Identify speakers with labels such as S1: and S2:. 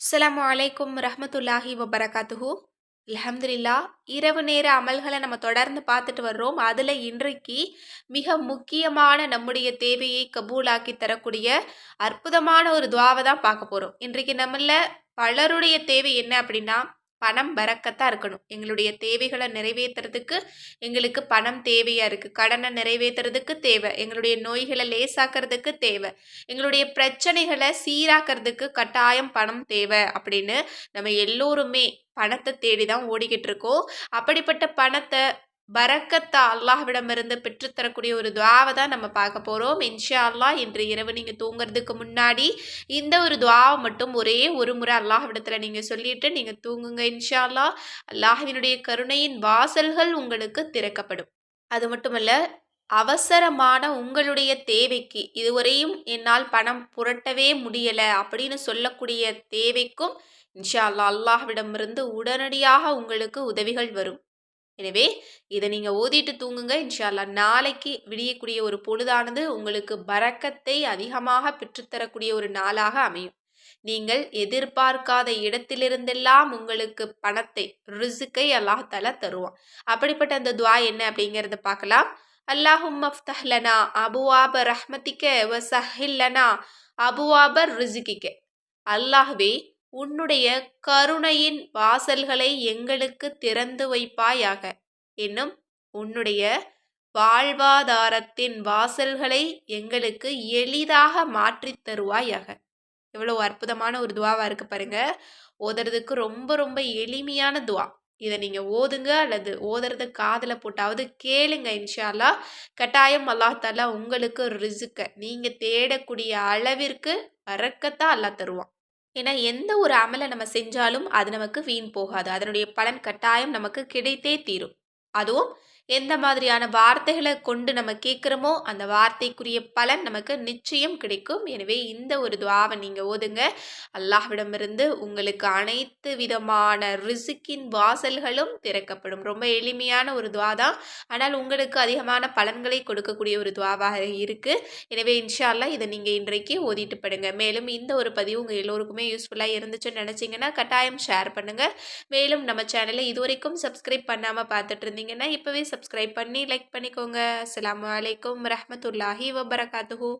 S1: அஸ்லாம் அலைக்கும் ரஹமத்துல்லாஹி வபரகாத்துஹு. அலமதுல்லா இரவு நேர அமல்களை நம்ம தொடர்ந்து பார்த்துட்டு வர்றோம். அதில் இன்றைக்கு மிக முக்கியமான நம்முடைய தேவையை கபூலாக்கி தரக்கூடிய அற்புதமான ஒரு துவாவை தான் பார்க்க போகிறோம் இன்றைக்கு நம்மள பலருடைய தேவை என்ன அப்படின்னா பணம் பறக்கத்தான் இருக்கணும். எங்களுடைய தேவைகளை நிறைவேற்றுறதுக்கு எங்களுக்கு பணம் தேவையாக இருக்குது கடனை நிறைவேற்றுறதுக்கு தேவை. எங்களுடைய நோய்களை லேசாக்கிறதுக்கு தேவை. எங்களுடைய பிரச்சனைகளை சீராக்கிறதுக்கு கட்டாயம் பணம் தேவை அப்படின்னு நம்ம எல்லோருமே பணத்தை தேடி தான் ஓடிக்கிட்டு இருக்கோம். அப்படிப்பட்ட பணத்தை பரக்கத்தை அல்லாஹ்விடமிருந்து பெற்றுத்தரக்கூடிய ஒரு துவாவை தான் நம்ம பார்க்க போகிறோம் இன்ஷா அல்லாஹ் இன்று இரவு நீங்கள் தூங்குறதுக்கு முன்னாடி இந்த ஒரு துவாவை மட்டும் ஒரே ஒரு முறை அல்லாஹ்விடத்தில் நீங்கள் சொல்லிட்டு நீங்கள் தூங்குங்க இன்ஷா அல்லாஹ் அல்லாஹினுடைய கருணையின் வாசல்கள் உங்களுக்கு திறக்கப்படும். அது மட்டுமல்ல அவசரமான உங்களுடைய தேவைக்கு இதுவரையும் என்னால் பணம் புரட்டவே முடியலை அப்படின்னு சொல்லக்கூடிய தேவைக்கும் இன்ஷா அல்லாஹ் அல்லாஹ்விடமிருந்து உடனடியாக உங்களுக்கு உதவிகள் வரும். எனவே இதை நீங்கள் ஓதிட்டு தூங்குங்க. இன்ஷா நாளைக்கு விடியக்கூடிய ஒரு பொழுதானது உங்களுக்கு பறக்கத்தை அதிகமாக பெற்றுத்தரக்கூடிய ஒரு நாளாக அமையும். நீங்கள் எதிர்பார்க்காத இடத்திலிருந்தெல்லாம் உங்களுக்கு பணத்தை ரிசுக்கை அல்லாஹால தருவான். அப்படிப்பட்ட அந்த துவா என்ன அப்படிங்கிறத பார்க்கலாம். அல்லாஹும் அஃப்தஹ்லனா அபுவாப ரஹ்மதிக்க வசஹில்லனா அபுவாபர் அபுவாப ரிசுக்கிக்க. அல்லாஹ்வே உன்னுடைய கருணையின் வாசல்களை எங்களுக்கு திறந்து வைப்பாயாக. என்னும் உன்னுடைய வாழ்வாதாரத்தின் வாசல்களை எங்களுக்கு எளிதாக மாற்றித் தருவாயாக. எவ்வளோ அற்புதமான ஒரு துவாவாக இருக்கு பாருங்க. ஓதுறதுக்கு ரொம்ப ரொம்ப எளிமையான துவா. இதை நீங்கள் ஓதுங்க அல்லது ஓதுறத காதில் போட்டாவது கேளுங்க இன்ஷால்லா கட்டாயம் அல்லாஹாலா உங்களுக்கு ரிசுக்க நீங்கள் தேடக்கூடிய அளவிற்கு வரக்கத்தான் அல்லா தருவான். ஏன்னா எந்த ஒரு அமலை நம்ம செஞ்சாலும் அது நமக்கு வீண் போகாது. அதனுடைய பலன் கட்டாயம் நமக்கு கிடைத்தே தீரும். அதுவும் எந்த மாதிரியான வார்த்தைகளை கொண்டு நம்ம கேட்குறோமோ அந்த வார்த்தைக்குரிய பலன் நமக்கு நிச்சயம் கிடைக்கும். எனவே இந்த ஒரு துவாவை நீங்கள் ஓதுங்க. அல்லாஹ்விடமிருந்து உங்களுக்கு அனைத்து விதமான ரிசுக்கின் வாசல்களும் திறக்கப்படும். ரொம்ப எளிமையான ஒரு துவா தான். ஆனால் உங்களுக்கு அதிகமான பலன்களை கொடுக்கக்கூடிய ஒரு துவாவாக இருக்குது எனவே இன்ஷால்லா இதை நீங்கள் இன்றைக்கு ஓதிட்டு படுங்க. மேலும் இந்த ஒரு பதிவு உங்கள் எல்லோருக்குமே யூஸ்ஃபுல்லாக இருந்துச்சுன்னு நினச்சிங்கன்னா கட்டாயம் ஷேர் பண்ணுங்கள் மேலும் நம்ம சேனலை இதுவரைக்கும் சப்ஸ்கிரைப் பண்ணாமல் பார்த்துட்டு இருந்தீங்கன்னா இப்போவே சப்ஸ்கிரைப் பண்ணி லைக் பண்ணிக்கோங்க. அஸ்லாம் வலைக்கம் ரஹமத்துல்லாஹி வபரகாத்துஹூ.